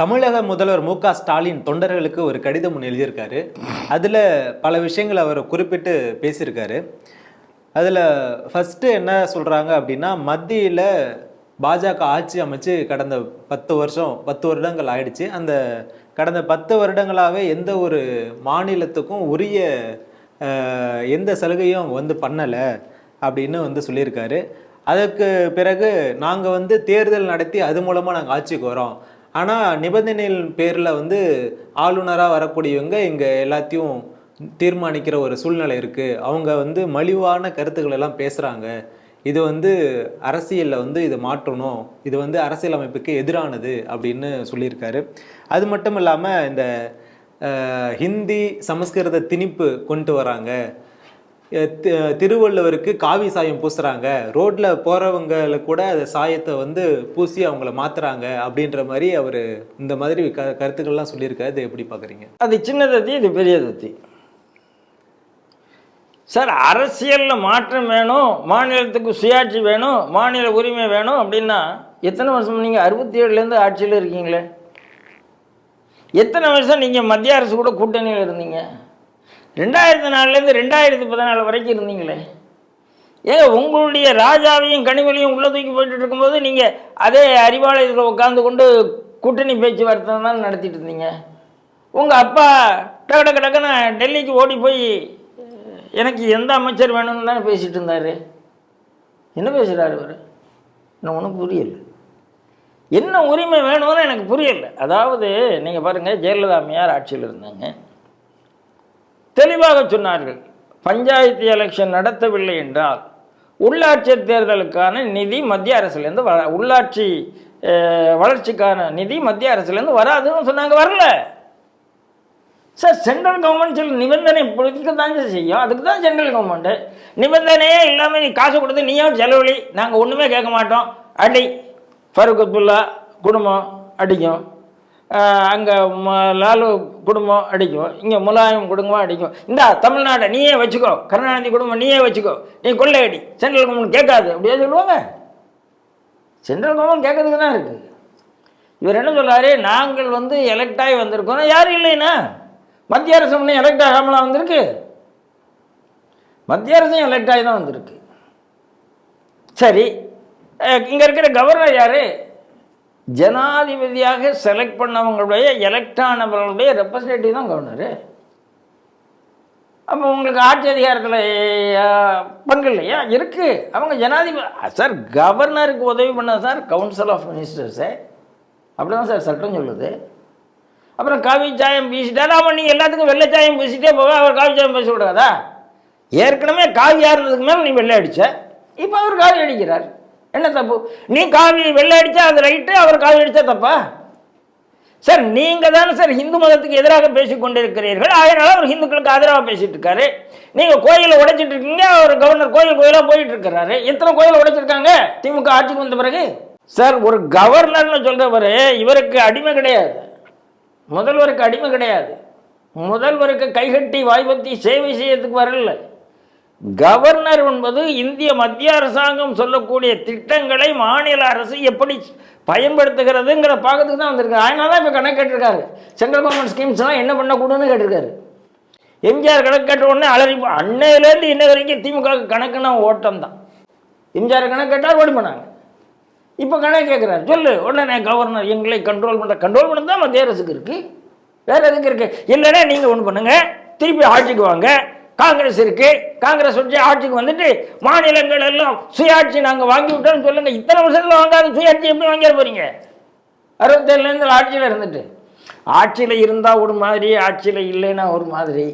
தமிழக முதல்வர் மு க ஸ்டாலின் தொண்டர்களுக்கு ஒரு கடிதம் ஒன்று எழுதியிருக்காரு. அதில் பல விஷயங்களை அவர் குறிப்பிட்டு பேசியிருக்காரு. அதில் ஃபஸ்ட்டு என்ன சொல்கிறாங்க அப்படின்னா மத்தியில் பாஜக ஆட்சி அமைச்சு கடந்த பத்து வருஷம் பத்து வருடங்கள் ஆயிடுச்சு. அந்த கடந்த பத்து வருடங்களாகவே எந்த ஒரு மாநிலத்துக்கும் உரிய எந்த சலுகையும் அவங்க வந்து பண்ணலை அப்படின்னு வந்து சொல்லியிருக்காரு. அதற்கு பிறகு நாங்கள் வந்து தேர்தல் நடத்தி அது மூலமாக நாங்கள் ஆட்சிக்கு வரோம். ஆனால் நிபந்தனையின் பேரில் வந்து ஆளுநராக வரக்கூடியவங்க இங்கே எல்லாத்தையும் தீர்மானிக்கிற ஒரு சூழ்நிலை இருக்குது அவங்க வந்து மலிவான கருத்துக்கள் எல்லாம் பேசுகிறாங்க இது வந்து அரசியலில் வந்து இதை மாற்றணும். இது வந்து அரசியலமைப்புக்கு எதிரானது அப்படின்னு சொல்லியிருக்காரு. அது மட்டும் இல்லாமல் இந்த ஹிந்தி சமஸ்கிருத திணிப்பு கொண்டு வராங்க. திருவள்ளுவருக்கு காவி சாயம் பூசுகிறாங்க ரோட்டில் போகிறவங்கள கூட அந்த சாயத்தை வந்து பூசி அவங்கள மாற்றுறாங்க அப்படின்ற மாதிரி அவர் இந்த மாதிரி க கருத்துக்கள்லாம் சொல்லியிருக்காரு. இதை எப்படி பார்க்குறீங்க அது சின்ன தத்தி இது பெரிய தத்தி. சார் அரசியலில் மாற்றம் வேணும் மாநிலத்துக்கு சுயாட்சி வேணும் மாநில உரிமை வேணும் அப்படின்னா எத்தனை வருஷம் நீங்கள் அறுபத்தி ஏழுலேருந்து ஆட்சியில் இருக்கீங்களே? எத்தனை வருஷம் நீங்கள் மத்திய அரசு கூட கூட்டணியில் இருந்தீங்க? ரெண்டாயிரத்தி நாலுலேருந்து ரெண்டாயிரத்தி பதினாலு வரைக்கும் இருந்தீங்களே. ஏங்க உங்களுடைய ராஜாவையும் கனிமொழியும் உள்ள தூக்கி போயிட்டு இருக்கும்போது நீங்கள் அதே அறிவாலயத்தில் உட்காந்து கொண்டு கூட்டணி பேச்சுவார்த்தை தான் நடத்திட்டு இருந்தீங்க. உங்கள் அப்பா டக டக்கு டக்குன்னு டெல்லிக்கு ஓடி போய் எனக்கு எந்த அமைச்சர் வேணும்னு தானே பேசிகிட்டு இருந்தார். என்ன பேசுகிறாரு அவர்? இன்னும் ஒன்றும் புரியல. என்ன உரிமை வேணும்னு எனக்கு புரியலை. அதாவது நீங்கள் பாருங்கள் ஜெயலலிதா அம்மையார் ஆட்சியில் இருந்தாங்க. தெளிவாக சொன்னார்கள் பஞ்சாயத்து எலெக்ஷன் நடத்தவில்லை என்றால் உள்ளாட்சி தேர்தலுக்கான நிதி மத்திய அரசுலேருந்து வர உள்ளாட்சி வளர்ச்சிக்கான நிதி மத்திய அரசுலேருந்து வராதுன்னு சொன்னாங்க வரல. சார் சென்ட்ரல் கவர்மெண்ட் சில நிபந்தனை பிடிக்க தான் செய்யும். அதுக்கு தான் சென்ட்ரல் கவர்மெண்ட்டு நிபந்தனையே இல்லாமல் நீ காசு கொடுத்து நீயும் செலவழி நாங்கள் ஒன்றுமே கேட்க மாட்டோம். அடி ஃபருக் அப்துல்லா குடும்பம் அடிக்கும். அங்கே லாலு குடும்பம் அடிக்கும். இங்கே முலாயம் குடும்பம் அடிக்கும். இந்தா தமிழ்நாட்டை நீயே வச்சுக்கோ. கருணாநிதி குடும்பம் நீயே வச்சுக்கோ. நீ கொள்ளையடி. சென்ட்ரல் கவர்மெண்ட் கேட்காது. அப்படியே சொல்லுவாங்க. சென்ட்ரல் கவர்மெண்ட் கேட்கறதுக்கு தான் இருக்குது இவர் என்ன சொல்கிறாரு நாங்கள் வந்து எலெக்ட் ஆகி வந்திருக்கோம் யாரும் இல்லைன்னா மத்திய அரசு முன்னே எலெக்ட் ஆகாமலாம் வந்திருக்கு. மத்திய அரசும் எலெக்ட் ஆகி தான் வந்திருக்கு. சரி. இங்கே இருக்கிற கவர்னர் யார்? ஜனாதிபதியாக செலக்ட் பண்ணவங்களுடைய எலெக்ட் ஆனவர்களுடைய ரெப்ரசன்டேட்டிவ் தான் கவர்னரு அப்போ உங்களுக்கு ஆட்சி அதிகாரத்தில் பங்கு இல்லையா? இருக்குது அவங்க ஜனாதிபதி சார் கவர்னருக்கு உதவி பண்ண சார் கவுன்சில் ஆஃப் மினிஸ்டர்ஸு அப்படி தான் சார் சட்டம் சொல்லுது. அப்புறம் காவி சாயம் பூசிட்டாரு அவன் நீ எல்லாத்துக்கும் வெள்ளை சாயம் பூசிட்டே போக அவர் காவி சாயம் பேசி விடாதா ஏற்கனவே காவியாக இருந்ததுக்கு மேலே நீ வெள்ளை அடித்த இப்போ அவர் காவி அடிக்கிறார். என்ன தப்பு? நீ காவி வெள்ளை அடித்தா அது ரைட்டு அவர் காவி அடித்தா தப்பா? சார் நீங்கள் தானே சார் ஹிந்து மதத்துக்கு எதிராக பேசிக்கொண்டிருக்கிறீர்கள் கொண்டிருக்கிறீர்கள். அதனால அவர் ஹிந்துக்களுக்கு ஆதரவாக பேசிட்டு இருக்காரு. நீங்கள் கோயிலை உடைச்சிட்டு இருக்கீங்க. அவர் கவர்னர் கோயில் கோயிலாக போயிட்டு இருக்கிறாரு. எத்தனை கோயிலை உடைச்சிருக்காங்க? திமுக ஆட்சிக்கு வந்த பிறகு? சார் ஒரு கவர்னர்னு சொல்கிறவர் இவருக்கு அடிமை கிடையாது. முதல்வருக்கு அடிமை கிடையாது. முதல்வருக்கு கைகட்டி வாய்ப்பத்தி சேவை செய்யறதுக்கு வரல. கவர்னர் என்பது இந்திய மத்திய அரசாங்கம் சொல்லக்கூடிய திட்டங்களை மாநில அரசு எப்படி பயன்படுத்துகிறதுங்கிற பார்க்கறதுக்கு தான் வந்திருக்காரு. அதனால தான் இப்போ கணக்கு கேட்டிருக்காரு. சென்ட்ரல் கவர்மெண்ட் ஸ்கீம்ஸ்லாம் என்ன பண்ணக்கூடாதுன்னு கேட்டிருக்காரு. எம்ஜிஆர் கணக்கு கேட்ட உடனே அலறி அன்னையிலேருந்து இன்ன வரைக்கும் திமுக கணக்குன்னா ஓட்டம் தான். எம்ஜிஆர் கணக்கு கேட்டால் ஓடி பண்ணாங்க இப்போ கணக்கு கேட்குறாரு சொல்லு உடனே கவர்னர் எங்களை கண்ட்ரோல் பண்ணுற கண்ட்ரோல் பண்ண தான் மத்திய அரசுக்கு இருக்குது வேறு எதுக்கு இருக்குது இல்லைன்னா நீங்கள் ஒன்று பண்ணுங்கள் திருப்பி ஆட்சிக்கு வாங்க. காங்கிரஸ் இருக்கு. காங்கிரஸ் வச்சு ஆட்சிக்கு வந்துட்டு மாநிலங்கள் எல்லாம் சுயாட்சி நாங்கள் வாங்கி விட்டோம்னு சொல்லுங்க. இத்தனை வருஷத்துல வாங்காத சுயாட்சி எப்படி வாங்கிட போறீங்க? அறுபத்தேழுலேருந்து ஆட்சியில் இருந்துட்டு. ஆட்சியில் இருந்தால் ஒரு மாதிரி ஆட்சியில் இல்லைன்னா ஒரு மாதிரி.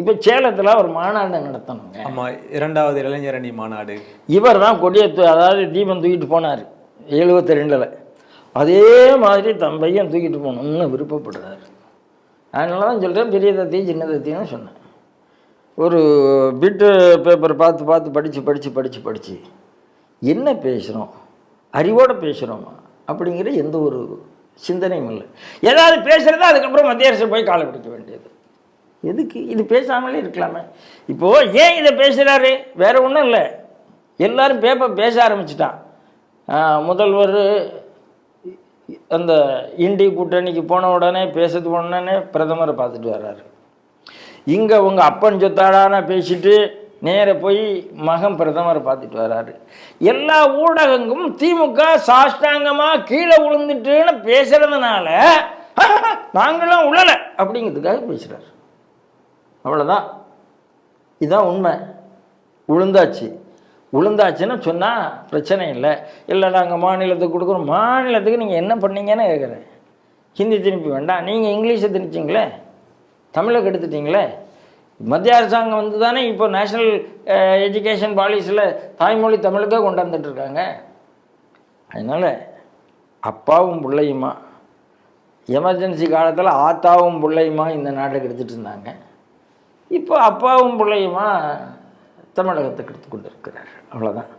இப்போ சேலத்தில் ஒரு மாநாடு நடத்தணுங்க. ஆமா இரண்டாவது இளைஞர் அணி மாநாடு. இவர் தான் கொடியை தூ அதாவது தீபம் தூக்கிட்டு போனார் எழுபத்தி ரெண்டில் அதே மாதிரி தன் பையன் தூக்கிட்டு போகணும்னு விருப்பப்படுறாரு. அதனால தான் சொல்கிறேன் பெரிய தத்தி சின்ன தத்தின்னு சொன்னேன். ஒரு பிட்டு பேப்பர் பார்த்து பார்த்து படித்து படித்து படித்து படித்து என்ன பேசுகிறோம் அறிவோடு பேசுகிறோமா அப்படிங்கிற எந்த ஒரு சிந்தனையும் இல்லை. ஏதாவது பேசுகிறதா அதுக்கப்புறம் மத்திய அரசு போய் காலை பிடிக்க வேண்டியது. எதுக்கு? இது பேசாமலே இருக்கலாமே. இப்போது ஏன் இதை பேசுகிறாரு வேறு ஒன்றும் இல்லை. எல்லோரும் பேப்பர் பேச ஆரம்பிச்சிட்டான். முதல்வர் அந்த இண்டி கூட்டணிக்கு போன உடனே பேசுறது உடனே பிரதமரை பார்த்துட்டு வர்றாரு. இங்கே உங்கள் அப்பன் சொத்தாடான பேசிட்டு நேர போய் மகன் பிரதமரை பார்த்துட்டு வர்றாரு எல்லா ஊடகங்களும் திமுக சாஷ்டாங்கமாக கீழே விழுந்துட்டுன்னு பேசுகிறதுனால நாங்களும் உழலை அப்படிங்கிறதுக்காக பேசுகிறார் அவ்வளோதான் இதுதான் உண்மை. உளுந்தாச்சு. உளுந்தாச்சுன்னு சொன்னால் பிரச்சனை இல்லை. இல்லை நாங்கள் மாநிலத்துக்கு கொடுக்குறோம். மாநிலத்துக்கு நீங்கள் என்ன பண்ணீங்கன்னு கேட்குறேன். ஹிந்தி திணிப்பு வேண்டாம். நீங்கள் இங்கிலீஷை திணிச்சிங்களே தமிழை கெடுத்துட்டிங்களே? மத்திய அரசாங்கம் வந்து தானே இப்போ நேஷ்னல் எஜுகேஷன் பாலிசியில் தாய்மொழி தமிழுக்கே கொண்டாந்துட்டு இருக்காங்க அதனால் அப்பாவும் பிள்ளையுமா? எமர்ஜென்சி காலத்தில் ஆத்தாவும் பிள்ளையுமா இந்த நாட்டை எடுத்துகிட்டு இருந்தாங்க இப்போ அப்பாவும் பிள்ளையுமா தமிழகத்தை கெடுத்து கொண்டு இருக்கிறார் அவ்வளோதான்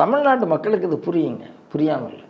தமிழ்நாட்டு மக்களுக்கு இது புரியுங்க. புரியாமல் இல்லை.